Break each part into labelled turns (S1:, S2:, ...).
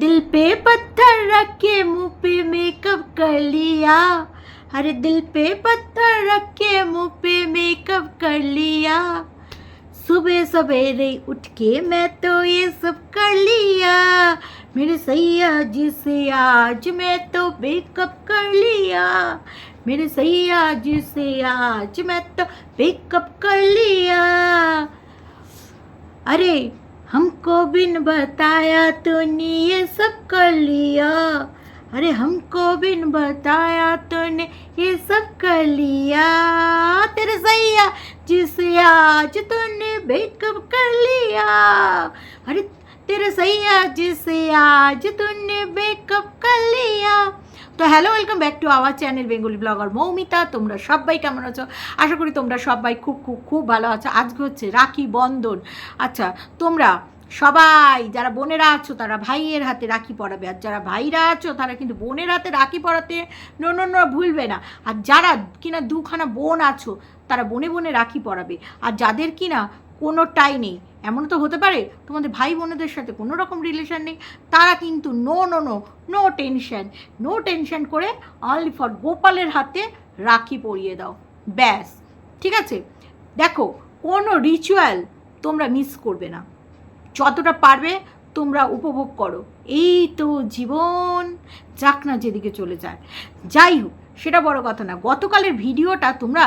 S1: दिल पे पत्थर रख के मुँह पे मेकअप कर लिया। अरे, दिल पे पत्थर रख के मुँह पे मेकअप कर लिया। सुबह सवेरे उठ के मैं तो ये सब कर लिया। मेरे सैया जी से आज मैं तो मेकअप कर लिया। मेरे सैया जी से आज मैं तो मेकअप कर लिया। अरे हमको बिन बताया तूने ये सब कर लिया। अरे, हमको बिन बताया तूने ये सब कर लिया। तेरे सैया जिसे आज तूने बेकअप कर लिया। अरे, तेरे सैया जिसे आज तूने बेकअप कर लिया। তো hello, welcome back to our channel Bengali blogger Moumita. তোমরা সবাই কেমন আছো? আশা করি তোমরা সবাই খুব খুব খুব ভালো আছো। আজকে হচ্ছে রাখি বন্ধন। আচ্ছা তোমরা সবাই যারা বোনেরা আছো, তারা ভাইয়ের হাতে রাখি পরাবে। আর যারা ভাইরা আছো, তারা কিন্তু বোনের হাতে রাখি পরাতে নো ভুলবে না। আর যারা কিনা দুখানা বোন আছো, তারা বনে বনে রাখি পরাবে। আর যাদের কিনা কোনোটাই নেই। এমন তো হতে পারে তোমাদের ভাই বোনেদের সাথে কোনো রকম রিলেশন নেই। তারা কিন্তু no no no no tension no tension করে অনলি ফর গোপালের হাতে রাখি পরিয়ে দাও। ব্যাস, ঠিক আছে? দেখো, কোনো রিচুয়াল তোমরা মিস করবে না। যতটা পারবে তোমরা উপভোগ করো। এই তো জীবন। যাক না যেদিকে চলে যায়। যাই হোক, সেটা বড় কথা না। গতকালের ভিডিওটা তোমরা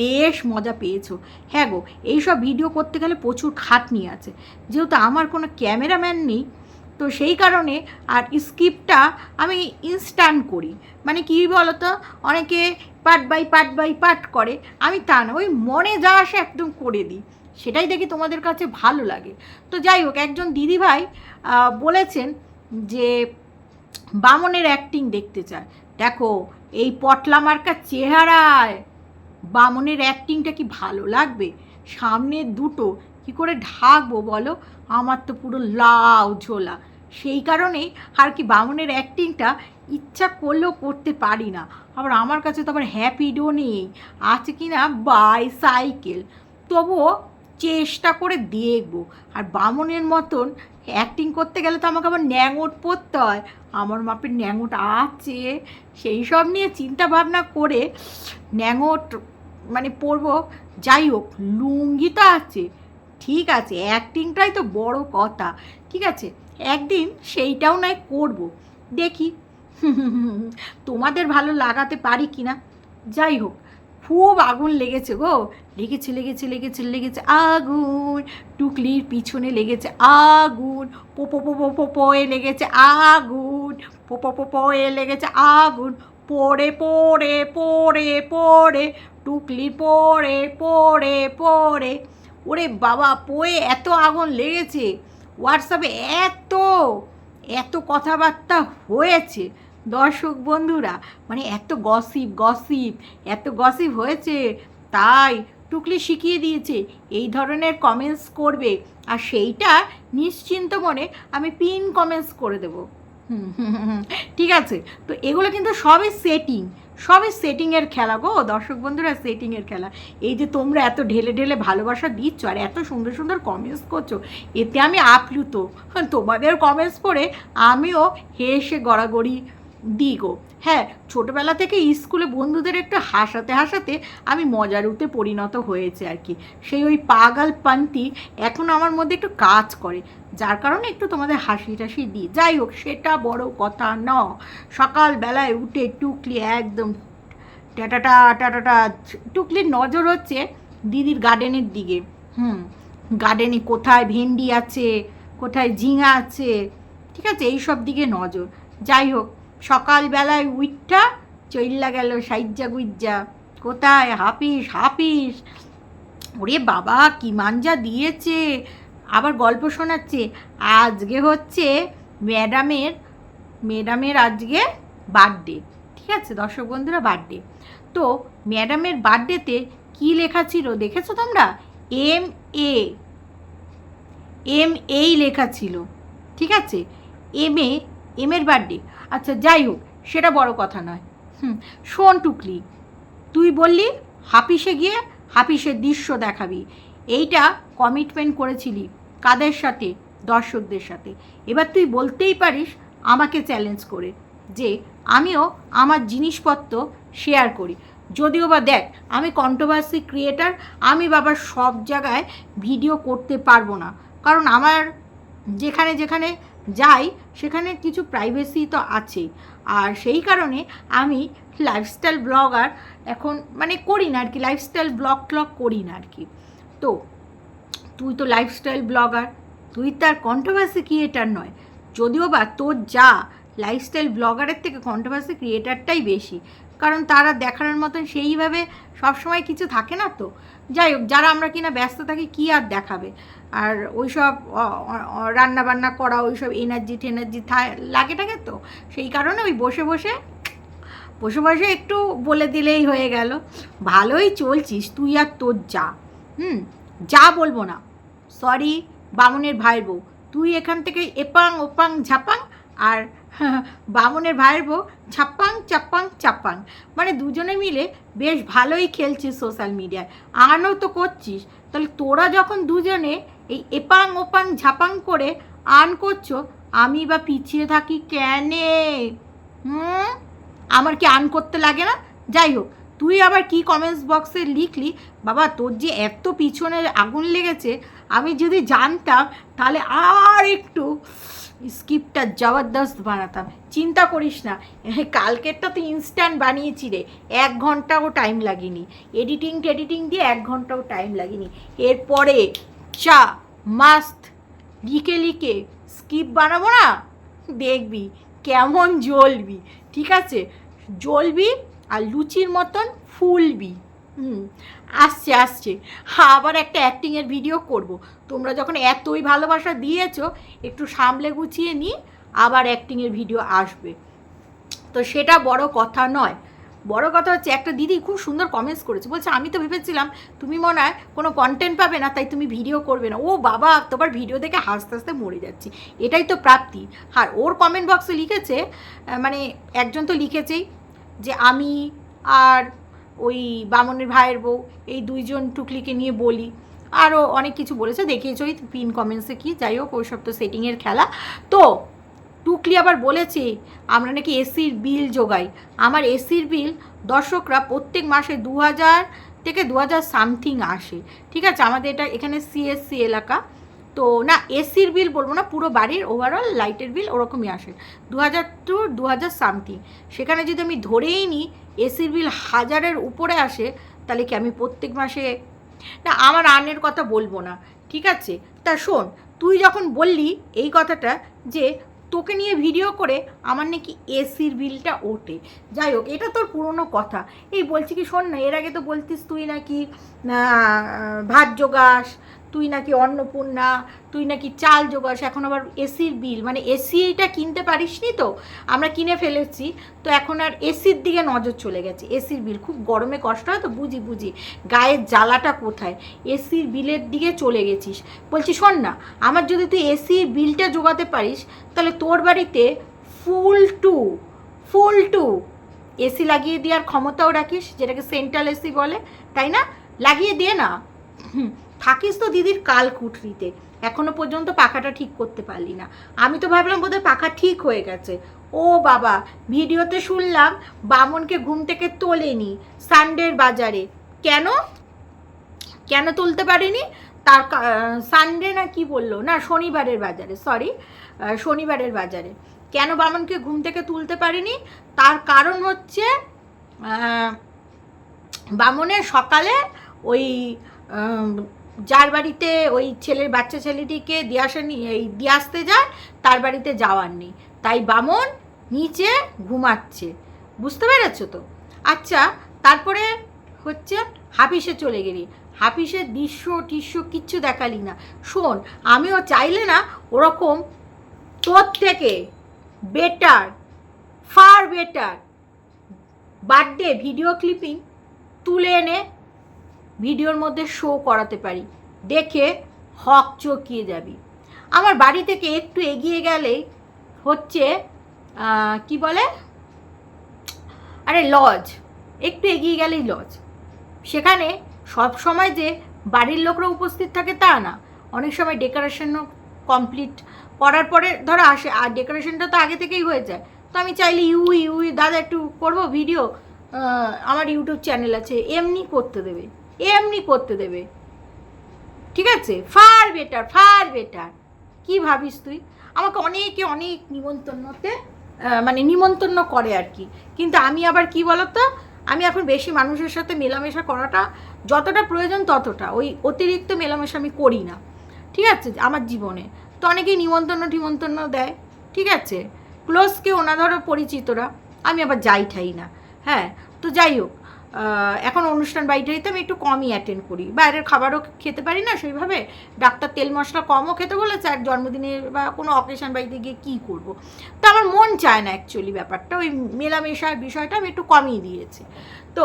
S1: বেশ মজা পেয়েছ। হ্যাঁ গো, এইসব ভিডিও করতে গেলে প্রচুর খাটনি আছে। যেহেতু আমার কোনো ক্যামেরাম্যান নেই, তো সেই কারণে আর স্ক্রিপ্টটা আমি ইনস্ট্যান্ট করি। মানে কী বলতো, অনেকে part by part by part করে, আমি তা না, ওই মনে যা আসে একদম করে দিই। সেটাই দেখি তোমাদের কাছে ভালো লাগে। তো যাই হোক, একজন দিদিভাই বলেছেন যে বামনের অ্যাক্টিং দেখতে চায়। দেখো, এই পটলা মার্কার চেহারায় বামনের অ্যাক্টিংটা কি ভালো লাগবে? সামনে দুটো, কি করে ঢাকবো বলো? আমার তো পুরো লাউ ঝোলা। সেই কারণেই আর কি বামনের অ্যাক্টিংটা ইচ্ছা করলেও করতে পারি না। আবার আমার কাছে তো আবার হ্যাপিডো নেই। আছে কি না? বাইসাইকেল তবুও চেষ্টা করে দেখব। আর বামনের মতন অ্যাক্টিং করতে গেলে তো আমাকে আবার ন্যাঙট পরতে হয়। আমার মাপের ন্যাঙট আছে। সেই সব নিয়ে চিন্তা ভাবনা করে ন্যাঙট মানে পরবো, যাই হোক, লুঙ্গি তো আছে, ঠিক আছে অ্যাক্টিংটাই তো বড় কথা, ঠিক আছে, একদিন সেইটাও নয় করব, দেখি, তোমাদের ভালো লাগাতে পারি কি না যাই হোক, খুব আগুন লেগেছে গো, লেগেছে লেগেছে লেগেছে লেগেছে আগুন, টুকলির পিছনে লেগেছে আগুন পোপো পোপো পোপোয়ে লেগেছে আগুন পোপো পোপোয়ে লেগেছে আগুন পড়ে পড়ে পড়ে পড়ে টুকলি পড়ে পড়ে পড়ে ওরে বাবা, পোয়ে এত আগুন লেগেছে। হোয়াটসঅ্যাপে এত এত কথাবার্তা হয়েছে। দর্শক বন্ধুরা মানে এত গসিপ গসিপ এত গসিপ হয়েছে। তাই টুকলি শিখিয়ে দিয়েছে, এই ধরনের কমেন্টস করবে। আর সেইটা নিশ্চিন্ত মনে আমি পিন কমেন্টস করে দেবো। ঠিক আছে, তো এগুলো কিন্তু সবই সেটিং সবই সেটিংয়ের খেলা গো, দর্শক বন্ধুরা সেটিংয়ের খেলা। এই যে তোমরা এত ঢেলে ঢেলে ভালোবাসা দিচ্ছ আর এত সুন্দর সুন্দর কমেন্টস করছ, এতে আমি আপ্লুত। তোমাদের কমেন্টস পড়ে আমিও হেসে গড়াগড়ি দিই গো হ্যাঁ ছোটোবেলা থেকে স্কুলে বন্ধুদের একটু হাসাতে হাসাতে আমি মজারুতে পরিণত হয়েছে আর কি। সেই ওই পাগাল পান্তি এখন আমার মধ্যে একটু কাজ করে, যার কারণে একটু তোমাদের হাসি টাসি দিই। যাই হোক, সেটা বড় কথা ন সকালবেলায় উঠে টুকলি একদম টাটাটা টাটাটা টুকলির নজর হচ্ছে দিদির গার্ডেনের দিকে। হুম, গার্ডেনে কোথায় ভেন্ডি আছে, কোথায় ঝিঙা আছে, ঠিক আছে এই সব দিকে নজর। যাই হোক সকালবেলায় উইটটা চইল্লা গেল সাইজ্জা গুইজ্জা। কোথায়? হাপিস হাপিস। ওরে বাবা, কি মাঞ্জা দিয়েছে। আবার গল্প শোনাচ্ছে। আজকে হচ্ছে ম্যাডামের ম্যাডামের আজকে বার্থডে। ঠিক আছে, দর্শক বন্ধুরা, বার্থডে। তো ম্যাডামের বার্থডেতে কি লেখা ছিল দেখেছ তোমরা? M A. এম এই লেখা ছিল। ঠিক আছে? এম এ, এম এর বার্থডে। আচ্ছা যাই হোক, সেটা বড় কথা নয়। হুম, শোন টুকলি, তুই বললি হাপিসে গিয়ে হাপিসের দৃশ্য দেখাবি। এইটা কমিটমেন্ট করেছিলি কাদের সাথে? দর্শকদের সাথে। এবার তুই বলতেই পারিস আমাকে চ্যালেঞ্জ করে যে আমিও আমার জিনিসপত্র শেয়ার করি। যদিও বা দেখ, আমি কন্ট্রোভার্সি ক্রিয়েটার আমি বাবা সব জায়গায় ভিডিও করতে পারব না। কারণ আমার যেখানে যেখানে যাই, সেখানে কিছু প্রাইভেসি তো আছেই। আর সেই কারণে আমি লাইফস্টাইল ব্লগার এখন মানে করি না আর কি লাইফস্টাইল ব্লগ ট্লগ করি না আর কি তো, তুই তো লাইফস্টাইল ব্লগার তুই তার কন্ট্রোভার্সি ক্রিয়েটার নয়। যদিও বা তোর যা লাইফস্টাইল ব্লগারের থেকে কন্ট্রোভার্সি ক্রিয়েটারটাই বেশি কারণ তারা দেখানোর মতন সেইভাবে সবসময় কিছু থাকে না তো। যাই হোক, যারা আমরা কিনা ব্যস্ত থাকি কী আর দেখাবে? আর ওইসব রান্না বান্না করা, ওইসব এনার্জি টেনার্জি লাগে থাকে তো। সেই কারণে ওই বসে বসে বসে বসে একটু বলে দিলেই হয়ে গেল। ভালোই চলছিস তুই আর তোর যা, হুম? যা বলব না। সরি বামুনের ভাইয়ের বউ তুই এখান থেকে এপাং ওপাং ঝাপাং আর বামুনের ভাইয়ের বউ, ছাপ্পাং চাপ্পাং চাপ্পাং মানে দুজনে মিলে বেশ ভালোই খেলছিস সোশ্যাল মিডিয়ায় আনও তো করছিস। তাহলে তোরা যখন দুজনে এই এপাং, ওপাং, ঝাপাং করে আন করছ, আমি বা পিছিয়ে থাকি কেনে? হুম? আমার কি আন করতে লাগে না? যাই হোক তুই আবার কি কমেন্টস বক্সে লিখলি? বাবা, তোর যে এত পিছনে আগুন লেগেছে, আমি যদি জানতাম, তাহলে আর একটু স্কিপটা জবরদস্ত বানাতাম। চিন্তা করিস না কালকেরটা তো ইনস্ট্যান্ট বানিয়েছি রে। এক ঘন্টাও টাইম লাগেনি। এডিটিং টেডিটিং দিয়ে এক ঘন্টাও টাইম লাগেনি। এরপরে চা মাস্ত লিখে লিখে স্কিপ বানাবো না? দেখবি, কেমন জ্বলবি, ঠিক আছে? জ্বলবি আর লুচির মতন ফুলবি। হুম, আসছে আসছে। হ্যাঁ আবার একটা অ্যাক্টিংয়ের ভিডিও করব। তোমরা যখন এতই ভালোবাসা দিয়েছ, একটু সামলে গুছিয়ে নিয়ে আবার অ্যাক্টিংয়ের ভিডিও আসবে। তো সেটা বড় কথা নয়। বড় কথা হচ্ছে, একটা দিদি খুব সুন্দর কমেন্টস করেছে। বলছে, আমি তো ভেবেছিলাম তুমি মনে হয় কোনো কন্টেন্ট পাবে না, তাই তুমি ভিডিও করবে না। ও বাবা, তোমার ভিডিও দেখে হাসতে হাসতে মরে যাচ্ছি। এটাই তো প্রাপ্তি। আর ওর কমেন্ট বক্সে লিখেছে মানে একজন তো লিখেছেই যে আমি আর ওই বামনের ভাইয়ের বউ, এই দুইজন টুকলিকে নিয়ে বলি। আরও অনেক কিছু বলেছে, দেখিয়েছ ওই পিন কমেন্টসে কি, যাই হোক, ওইসব তো সেটিংয়ের খেলা। তো, টুকলি আবার বলেছে, আমরা নাকি এসির বিল যোগাই আমার এসির বিল দর্শকরা প্রত্যেক মাসে দু হাজার থেকে দু হাজার সামথিং আসে। ঠিক আছে, আমাদের এটা এখানে সিএসসি এলাকা। তো না, এসির বিল বলব না, পুরো বাড়ির ওভারঅল লাইটের বিল ওরকমই আসে। দু হাজার টু দু হাজার সামথিং সেখানে যদি আমি ধরেই নিই, এসির বিল হাজারের উপরে আসে, তাহলে কি আমি প্রত্যেক মাসে না, আমার আর্নের কথা বলব না, ঠিক আছে? তা শোন, তুই যখন বললি এই কথাটা যে তোকে নিয়ে ভিডিও করে আমার নাকি এসির বিলটা ওঠে। যাই হোক, এটা তোর পুরনো কথা। এই বলছি কি, শোন না, এর আগে তো বলতিস তুই নাকি ভাত জোগাস তুই নাকি অন্নপূর্ণা, তুই নাকি চাল জোগাস, এখন আবার এসির বিল মানে এসিটা কিনতে পারিসনি তো? আমরা কিনে ফেলেছি, তো এখন আর এসির দিকে নজর চলে গেছে। এসির বিল খুব গরমে কষ্ট হয় তো? বুঝি বুঝি। গায়ের জ্বালাটা কোথায়? এসির বিলের দিকে চলে গেছিস। বলছি, শোন না, আমার যদি তুই এসির বিলটা জোগাতে পারিস, তাহলে তোর বাড়িতে full to full to AC লাগিয়ে দেওয়ার ক্ষমতাও রাখিস, যেটাকে সেন্ট্রাল এসি বলে, তাই না? লাগিয়ে দিয়ে না। থাকিস তো দিদির কাল কুঠরিতে। এখনও পর্যন্ত পাখাটা ঠিক করতে পারলি না। আমি তো ভাবলাম বোধহয় পাখা ঠিক হয়ে গেছে। ও বাবা, ভিডিওতে শুনলাম বামনকে ঘুম থেকে তোলেনি সানডের বাজারে। কেন? কেন তুলতে পারিনি? তার সানডে না কি বলল? না, শনিবারের বাজারে সরি শনিবারের বাজারে। কেন বামনকে ঘুম থেকে তুলতে পারিনি? তার কারণ হচ্ছে বামনের সকালে ওই যার বাড়িতে ওই ছেলের বাচ্চা ছেলেটিকে দিয়ে এই দিয়ে আসতে যায়, তার বাড়িতে যাওয়ার নেই। তাই বামন নিচে ঘুমাচ্ছে। বুঝতে পেরেছ তো? আচ্ছা তারপরে হচ্ছে হাফিসে চলে গেলি। হাফিসের দৃশ্য টিস্য কিচ্ছু দেখালি না। শোন, আমিও চাইলে না ওরকম তোর থেকে better far better birthday video clipping তুলে এনে ভিডিওর মধ্যে শো করাতে পারি। দেখে হক চকিয়ে যাবি। আমার বাড়ি থেকে একটু এগিয়ে গেলেই হচ্ছে কি বলে? আরে লজ একটু এগিয়ে গেলেই লজ সেখানে সব সময় যে বাড়ির লোকরা উপস্থিত থাকে তা না। অনেক সময় ডেকোরেশনও কমপ্লিট করার পরে ধরো আসে, আর ডেকোরেশনটা তো আগে থেকেই হয়ে যায়। তো আমি চাইলে ইউ ইউ দাদা একটু করব ভিডিও আমার ইউটিউব চ্যানেল আছে, এমনি করতে দেবে। এমনি করতে দেবে। ঠিক আছে? ফার বেটার ফার বেটার কি ভাবিস তুই? আমাকে অনেকে অনেক নিমন্ত্রণতে মানে নিমন্ত্রণ করে আর কি। কিন্তু আমি আবার কি বলতো? আমি এখন বেশি মানুষের সাথে মেলামেশা করাটা যতটা প্রয়োজন ততটা। ওই অতিরিক্ত মেলামেশা আমি করি না। ঠিক আছে? আমার জীবনে। তো অনেকেই নিমন্ত্রণ টিমন্ত্রণ দেয়। ঠিক আছে? ক্লোজ কেউ না ধরো পরিচিতরা। আমি আবার যাই ঠাই না। হ্যাঁ? তো যাই হোক। এখন অনুষ্ঠান বাড়িটাইতে আমি একটু কমই অ্যাটেন্ড করি। বাইরের খাবারও খেতে পারি না সেইভাবে। ডাক্তার তেল মশলা কমও খেতে বলেছে, আর জন্মদিনে বা কোনো অকেশন বাড়িতে গিয়ে কী করব? তো আমার মন চায় না অ্যাকচুয়ালি ব্যাপারটা। ওই মেলামেশার বিষয়টা আমি একটু কমিয়ে দিয়েছি। তো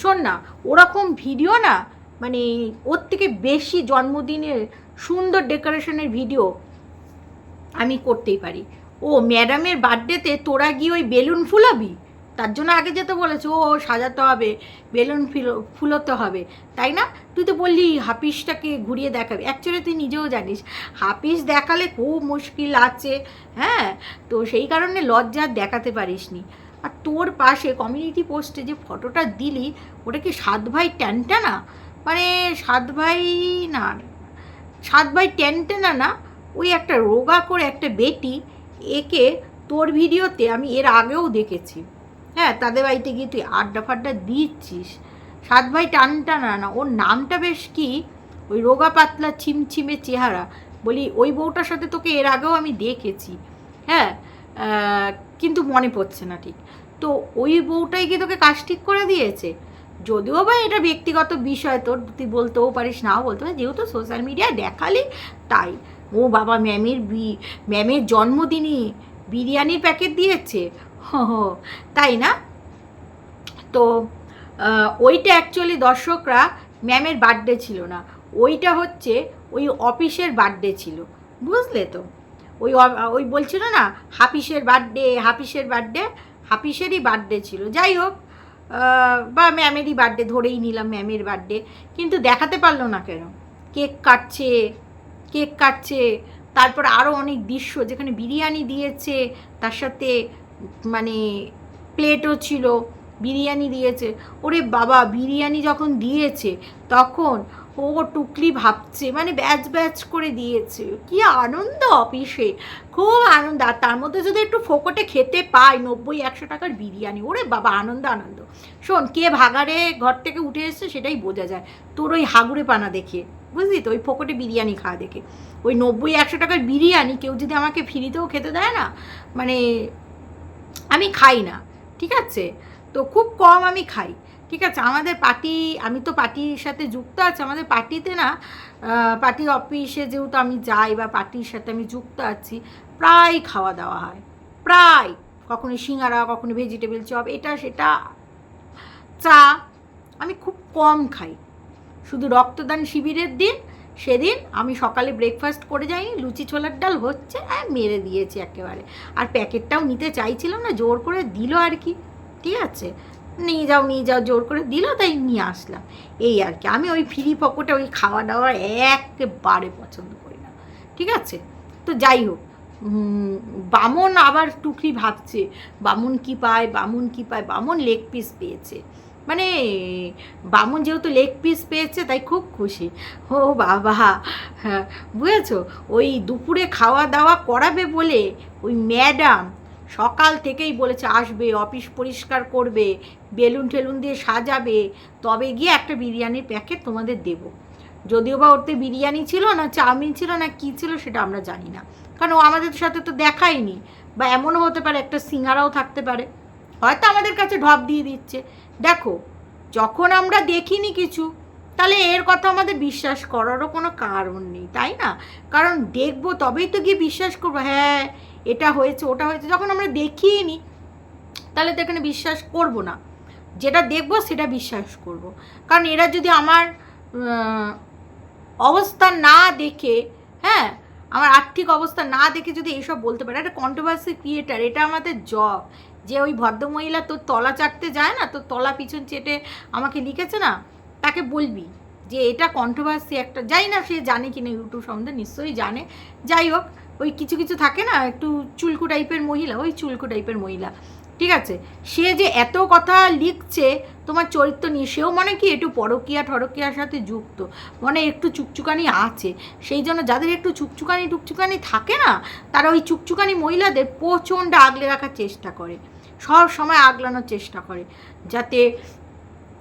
S1: শোন না, ওরকম ভিডিও না মানে ওর থেকে বেশি জন্মদিনের সুন্দর ডেকোরেশনের ভিডিও আমি করতেই পারি। ও ম্যাডামের বার্থডেতে তোরা গিয়ে ওই বেলুন ফুলাবি? তার জন্য আগে যেতে বলেছে, ও সাজাতে হবে, বেলুন ফিলো, ফুলোতে হবে। তাই না? তুই তো বললি হাফিসটাকে ঘুরিয়ে দেখাবি। অ্যাকচুয়ালি তুই নিজেও জানিস হাফিস দেখালে খুব মুশকিল আছে হ্যাঁ? তো সেই কারণে লজ্জা দেখাতে পারিসনি। আর তোর পাশে কমিউনিটি পোস্টে যে ফটোটা দিলি, ওটা কি সাত ভাই ট্যানটানা? মানে সাত ভাই, না, সাত ভাই ট্যানটানা না, ওই একটা রোগা করে একটা বেটি, একে তোর ভিডিওতে আমি এর আগেও দেখেছি। হ্যাঁ তাদের বাড়িতে গিয়ে তুই আড্ডা ফাড্ডা দিচ্ছিস। সাত ভাই টান টানা না। ওর নামটা বেশ কি? ওই রোগা পাতলা ছিমছিমে চেহারা। বলি, ওই বউটার সাথে তোকে এর আগেও আমি দেখেছি। হ্যাঁ কিন্তু মনে পড়ছে না ঠিক। তো ওই বউটাই কি তোকে কাজ ঠিক করে দিয়েছে? যদিও বা এটা ব্যক্তিগত বিষয়, তোর তুই বলতেও পারিস, নাও বলতে পারিস, যেহেতু সোশ্যাল মিডিয়ায় দেখালি, তাই। ও বাবা, ম্যামের বি, ম্যামের জন্মদিনে বিরিয়ানির প্যাকেট দিয়েছে। তাই না? তো ওইটা অ্যাকচুয়ালি দর্শকরা ম্যামের বার্থডে ছিল না। ওইটা হচ্ছে ওই অফিসের বার্থডে ছিল, বুঝলে তো? ওই ওই বলছিল না, হাফিসের বার্থডে হাফিসের বার্থডে হাফিসেরই বার্থডে ছিল। যাই হোক বা ম্যামেরই বার্থডে ধরেই নিলাম ম্যামের বার্থডে কিন্তু দেখাতে পারল না কেন? কেক কাটছে কেক কাটছে, তারপর আরও অনেক দৃশ্য, যেখানে বিরিয়ানি দিয়েছে, তার সাথে মানে প্লেটও ছিল, বিরিয়ানি দিয়েছে। ওরে বাবা, বিরিয়ানি যখন দিয়েছে, তখন ও টুকলি ভাবছে মানে ব্যাচ ব্যাচ করে দিয়েছে। কি আনন্দ অফিসে, খুব আনন্দ। আর তার মধ্যে যদি একটু ফোকটে খেতে পাই, নব্বই, একশো টাকার বিরিয়ানি, ওরে বাবা, আনন্দ আনন্দ। শোন, কে ভাগারে ঘর থেকে উঠে এসছে সেটাই বোঝা যায়। তোর ওই হাগুড়ে পানা দেখে, বুঝলি তো? ওই ফোকটে বিরিয়ানি খাওয়া দেখে। ওই নব্বই, একশো টাকার বিরিয়ানি কেউ যদি আমাকে ফ্রিতেও খেতে দেয় না মানে আমি খাই না, ঠিক আছে? তো খুব কম আমি খাই, ঠিক আছে? আমাদের পার্টি, আমি তো পার্টির সাথে যুক্ত আছি, আমাদের পার্টিতে না পার্টি অফিসে যেহেতু আমি যাই বা পার্টির সাথে আমি যুক্ত আছি, প্রায় খাওয়া দাওয়া হয়, প্রায়। কখনো সিঙ্গারা কখনো ভেজিটেবল চপ, এটা সেটা চা, আমি খুব কম খাই। শুধু রক্তদান শিবিরের দিন সেদিন আমি সকালে ব্রেকফাস্ট করে যাইনি, লুচি ছোলার ডাল হচ্ছে আর মেরে দিয়েছি একেবারে। আর প্যাকেটটাও নিতে চাইছিলাম না, জোর করে দিল আর কি, ঠিক আছে? নিয়ে যাও নিয়ে যাও, জোর করে দিল, তাই নিয়ে আসলাম। এই আর কি, আমি ওই ফ্রি পকেটে ওই খাওয়া দাওয়া একেবারে পছন্দ করি না, ঠিক আছে? তো যাই হোক বামন আবার টুকরি ভাবছে, বামুন কি পায়, বামুন কি পায়, বামন লেগ পিস পেয়েছে। মানে বামুন যেহেতু লেগ পিস পেয়েছে, তাই খুব খুশি। ও বাবা হ্যাঁ বুঝেছ? ওই দুপুরে খাওয়া দাওয়া করাবে বলে ওই ম্যাডাম সকাল থেকেই বলেছে, আসবে, অফিস পরিষ্কার করবে, বেলুন টেলুন দিয়ে সাজাবে, তবে গিয়ে একটা বিরিয়ানির প্যাকেট তোমাদের দেব। যদিও বা ওতে বিরিয়ানি ছিল না, চাউমিন ছিল না, কী ছিল সেটা আমরা জানি না। কারণ ও আমাদের সাথে তো দেখায়নি, বা এমনও হতে পারে একটা সিঙ্গারাও থাকতে পারে। হয়তো আমাদের কাছে ঢপ দিয়ে দিচ্ছে। দেখো, যখন আমরা দেখিনি কিছু, তাহলে এর কথা আমাদের বিশ্বাস করারও কোনো কারণ নেই, তাই না? কারণ দেখব তবেই তো গিয়ে বিশ্বাস করব হ্যাঁ এটা হয়েছে, ওটা হয়েছে। যখন আমরা দেখিই নি তাহলে তো এখানে বিশ্বাস করব না। যেটা দেখব সেটা বিশ্বাস করব। কারণ এরা যদি আমার অবস্থা না দেখে হ্যাঁ আমার আর্থিক অবস্থা না দেখে যদি এসব বলতে পারে একটা কন্ট্রোভার্সি ক্রিয়েটার এটা আমাদের জব যে ওই ভদ্রমহিলা তোর তলা চাটতে যায় না, তোর তলা পিছন চেটে আমাকে লিখেছে না, তাকে বলবি যে এটা কন্ট্রোভার্সি একটা, যাই না সে জানে কিনা ইউটিউব সম্বন্ধে, নিশ্চয়ই জানে। যাই হোক, ওই কিছু কিছু থাকে না, একটু চুলকু টাইপের মহিলা, ওই চুলকু টাইপের মহিলা, ঠিক আছে? সে যে এত কথা লিখছে, তোমার চরিত্র নিয়ে, সেও মানে কি একটু পরকিয়া ঠরকিয়ার সাথে যুক্ত মানে একটু চুকচুকানি আছে। সেই জন্য যাদের একটু চুকচুকানি টুকচুকানি থাকে না, তারা ওই চুকচুকানি মহিলাদের প্রচণ্ড আগলে রাখার চেষ্টা করে। সব সময় আগলানোর চেষ্টা করে, যাতে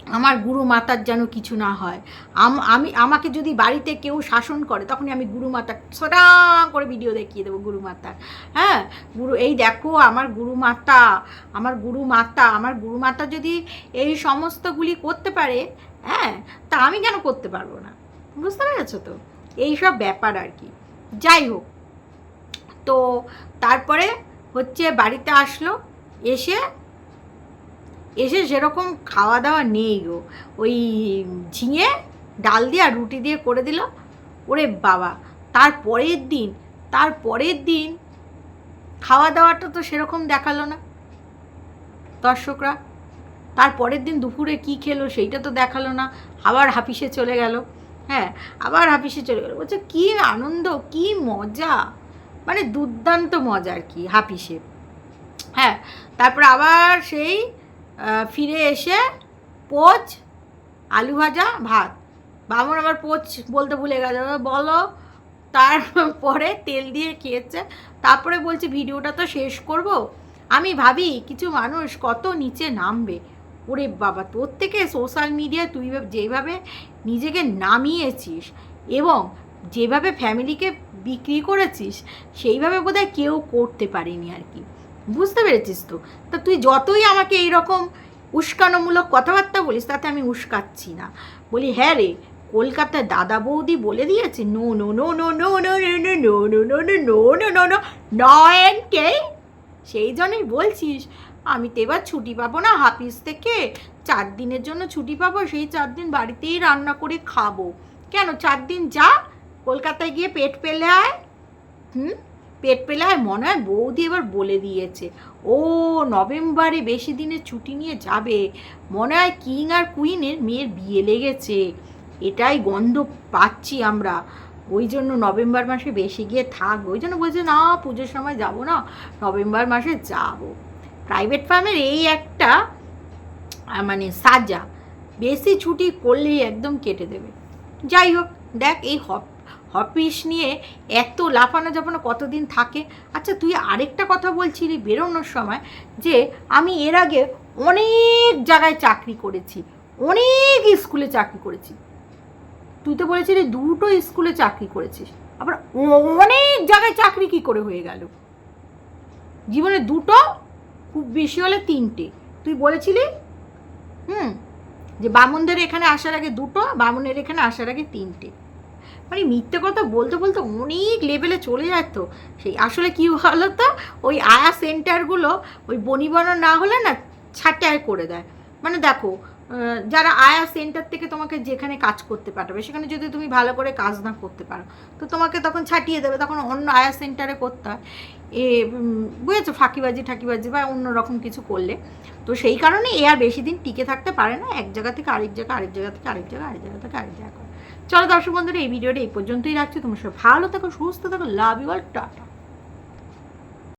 S1: আমার গুরু মাতার যেন কিছু না হয়। আম- আমি, আমাকে যদি বাড়িতে কেউ শাসন করে, তখনই আমি গুরু মাতার সটা করে ভিডিও দেখিয়ে দেবো গুরু মাতার। হ্যাঁ? গুরু, এই দেখো আমার গুরু মাতা, আমার গুরু মাতা, আমার গুরু মাতা যদি এই সমস্তগুলি করতে পারে হ্যাঁ? তা আমি কেন করতে পারব না? বুঝতে পেরেছ তো? এইসব ব্যাপার আর কি। যাই হোক, তো তারপরে হচ্ছে বাড়িতে আসলো এসে এসে যেরকম খাওয়া দাওয়া নেই গো। ওই ঝিঙে, ডাল দিয়ে আর রুটি দিয়ে করে দিল। ওরে বাবা, তার পরের দিন, তার পরের দিন খাওয়া দাওয়াটা তো সেরকম দেখাল না দর্শকরা। তার পরের দিন দুপুরে কি খেলো সেইটা তো দেখাল না। আবার হাফিসে চলে গেল। হ্যাঁ আবার হাফিসে চলে গেল। বলছে, কী আনন্দ, কী মজা। মানে দুর্দান্ত মজা আর কি হাফিসে হ্যাঁ তারপর আবার সেই ফিরে এসে পোচ, আলু ভাজা, ভাত। বামন আবার পোচ বলতে ভুলে গেছে। বলো, তারপরে তেল দিয়ে খেয়েছে। তারপরে বলছি, ভিডিওটা তো শেষ করব। আমি ভাবি, কিছু মানুষ কত নিচে নামবে। ওরে বাবা, তোর থেকে সোশ্যাল মিডিয়ায় তুই যেভাবে নিজেকে নামিয়েছিস এবং যেভাবে ফ্যামিলিকে বিক্রি করেছিস, সেইভাবে বোধহয় কেউ করতে পারেনি আর কি। বুঝতে পেরেছিস তো তা তুই যতই আমাকে এইরকম উস্কানোমূলক কথাবার্তা বলিস তাতে আমি উস্কাচ্ছি না বলি হ্যাঁ রে কলকাতায় দাদা বৌদি বলে দিয়েছে no no no no no no no no no no no no no no no no Nayan কে সেই জন্যই বলছিস আমি তো এবার ছুটি পাবো না হাফিস থেকে চার দিনের জন্য ছুটি পাবো সেই চার দিন বাড়িতেই রান্না করে খাব কেন চার দিন যা কলকাতায় গিয়ে পেট পেলে আয় হুম পেট পেলে হয় মনে হয় বৌদি এবার বলে দিয়েছে, ও, নভেম্বরে বেশি দিনের ছুটি নিয়ে যাবে। মনে হয় কিং আর কুইনের মেয়ের বিয়ে লেগেছে। এটাই গন্ধ পাচ্ছি আমরা। ওই জন্য নভেম্বর মাসে বেশি গিয়ে থাকব ওই জন্য বলছে, না, পুজোর সময় যাব না, নভেম্বর মাসে যাব। প্রাইভেট ফার্মের এই একটা মানে সাজা। বেশি ছুটি করলেই একদম কেটে দেবে। যাই হোক, দেখ এই হপিস নিয়ে এত লাফানো জাফানো কতদিন থাকে? আচ্ছা তুই আরেকটা কথা বলছিলি বেরোনোর সময় যে আমি এর আগে অনেক জায়গায় চাকরি করেছি, অনেক স্কুলে চাকরি করেছি। তুই তো বলেছিলি দুটো স্কুলে চাকরি করেছিস, আবার অনেক জায়গায় চাকরি কি করে হয়ে গেল? জীবনে দুটো, খুব বেশি হলে তিনটে। তুই বলেছিলি, হুম, যে বামুনদের এখানে আসার আগে দুটো, বামুনের এখানে আসার আগে তিনটে। মানে মিথ্যে কথা বলতে বলতে অনেক লেভেলে চলে যেত সেই আসলে কি হলো তো ওই আয়া সেন্টারগুলো ওই বনিবনা না হলে না ছাটাই করে দেয়। মানে দেখো যারা আয়া সেন্টার থেকে তোমাকে যেখানে কাজ করতে পাঠাবে, সেখানে যদি তুমি ভালো করে কাজ না করতে পারো, তো তোমাকে তখন ছাটিয়ে দেবে, তখন অন্য আয়া সেন্টারে করতে হয়। এ বুঝেছ? ফাঁকিবাজি, ঠাকিবাজি বা অন্য রকম কিছু করলে। তো সেই কারণে এ আর বেশি দিন টিকে থাকতে পারে না। এক জায়গা থেকে আরেক জায়গা আরেক জায়গা থেকে আরেক জায়গা আরেক জায়গা থেকে আরেক জায়গা চলো দর্শক বন্ধুরা, এই ভিডিওটা এই পর্যন্তই রাখছি। তোমার সব ভালো থাকো, সুস্থ থাকো লাভ ইউ অল টাটা।